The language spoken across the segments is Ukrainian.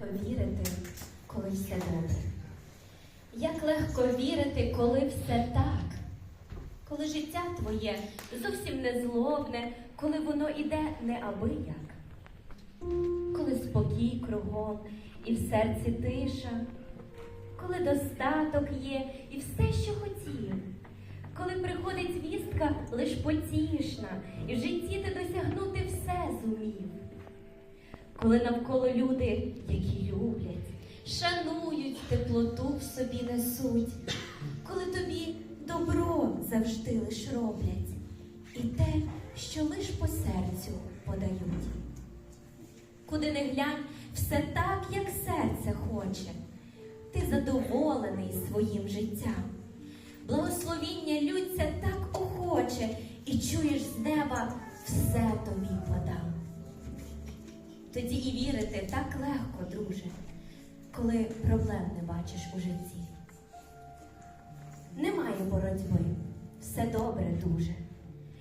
Повірити, коли все добре. Як легко вірити, коли все так, коли життя твоє зовсім не злобне, коли воно іде неабияк, коли спокій кругом і в серці тиша, коли достаток є і все, що хотів, коли приходить вістка лиш потішна, і в житті ти досягнути все зумів коли навколо люди, які люблять, шанують, теплоту в собі несуть, коли тобі добро завжди лиш роблять, і те, що лиш по серцю подають. Куди не глянь, все так, як серце хоче, ти задоволений своїм життям. Благословіння лються так охоче, і чуєш з неба Тоді і вірити так легко, друже, коли проблем не бачиш у житті. Немає боротьби, все добре дуже.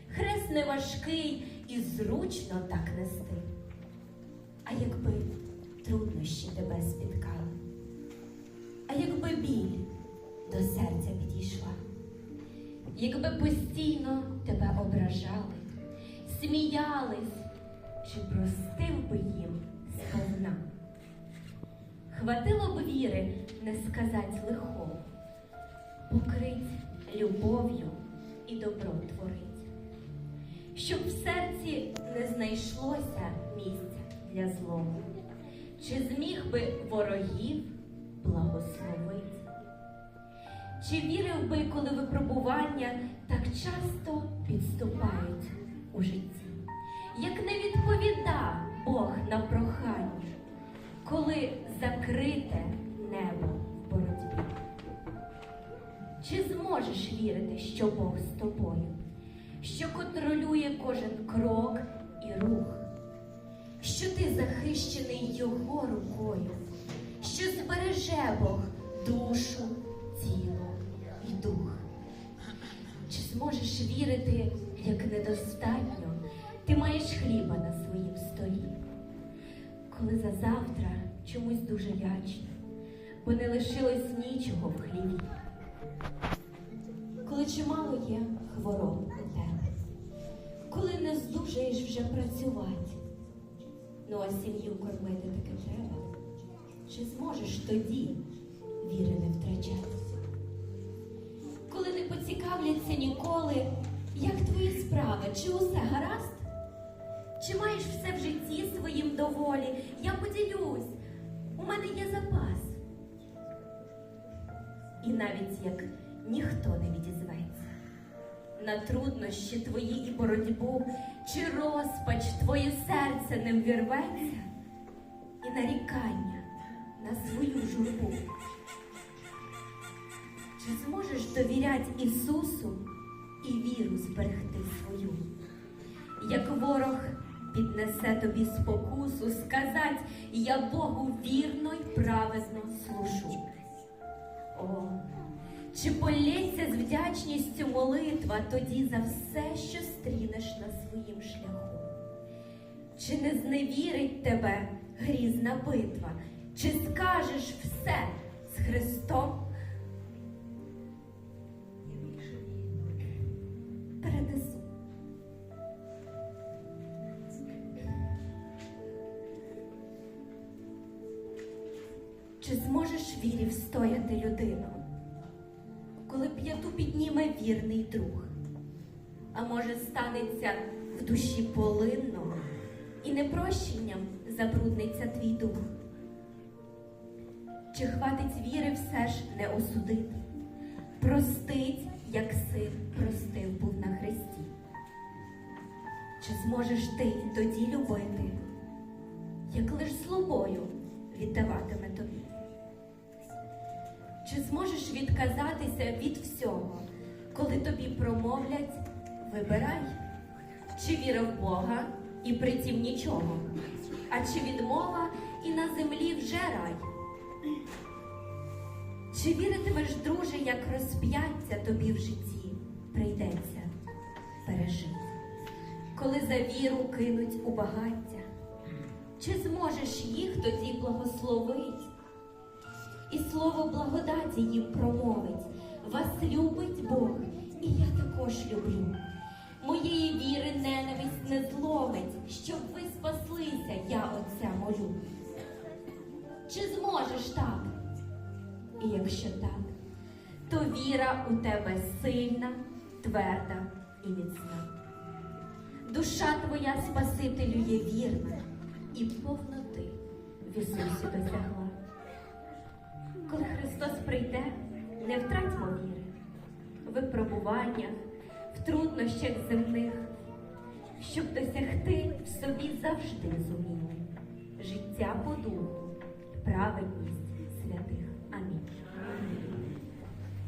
Хрест не важкий і зручно так нести. А якби труднощі тебе спіткали, а якби біль до серця підійшла, якби постійно тебе ображали, сміялись, чи простив би їм сповна? Хватило б віри не сказать лихо, покрить любов'ю і добро творить, щоб в серці не знайшлося місця для злого, чи зміг би ворогів благословить? Чи вірив би, коли випробування так часто підступають у житті? Як не відповіда Бог на прохання, коли закрите небо в боротьбі? Чи зможеш вірити, що Бог з тобою, що контролює кожен крок і рух, що ти захищений Його рукою, що збереже Бог душу, тіло і дух? Чи зможеш вірити, як недостатньо ти маєш хліба на своїм столі? Коли за завтра чомусь дуже лячно, бо не лишилось нічого в хліві. Коли чимало є хвороб у тебе, коли не здужаєш вже працювати, ну а сім'ю кормити таки треба. Чи зможеш тоді віри не втрачати? коли не поцікавляться ніколи, як твої справи, чи усе гаразд? Чи маєш все в житті своїм доволі? Я поділюсь, у мене є запас. І навіть як ніхто не відізветься на труднощі твої і боротьбу, чи розпач твоє серце не ввірветься, і нарікання на свою журбу. Чи зможеш довіряти Ісусу і віру зберегти свою? Як ворог піднесе тобі спокусу, сказать, я Богу вірно й праведно служу. О, чи полється з вдячністю молитва тоді за все, що стрінеш на своїм шляху? Чи не зневірить тебе грізна битва? Чи скажеш все з Христом? Чи зможеш вірі встояти людину, коли п'яту підніме вірний друг? А може, станеться в душі полинно і непрощенням забрудниться твій дух? Чи хватить віри все ж не осудити? Простить, як син простив був на хресті. Чи зможеш ти тоді любити, як лиш злобою віддаватиме тобі? Чи зможеш відказатися від всього, коли тобі промовлять вибирай, чи віра в Бога і притім нічого, а чи відмова і на землі вже рай? Чи віритимеш, друже, як розп'яття тобі в житті прийдеться пережити, коли за віру кинуть у багаття? чи зможеш їх тоді благословить? І слово благодаті їм промовить. Вас любить Бог, і я також люблю. Моєї віри ненависть не зломить, щоб ви спаслися, я Отця молю. Чи зможеш так? І якщо так, то віра у тебе сильна, тверда і міцна. Душа твоя Спасителю є вірна, і повноти в Ісусі досягла. Коли Христос прийде, не втратьмо віри в випробуваннях, в труднощах земних, щоб досягти в собі завжди зуміли життя по духу, праведність святих. Амінь.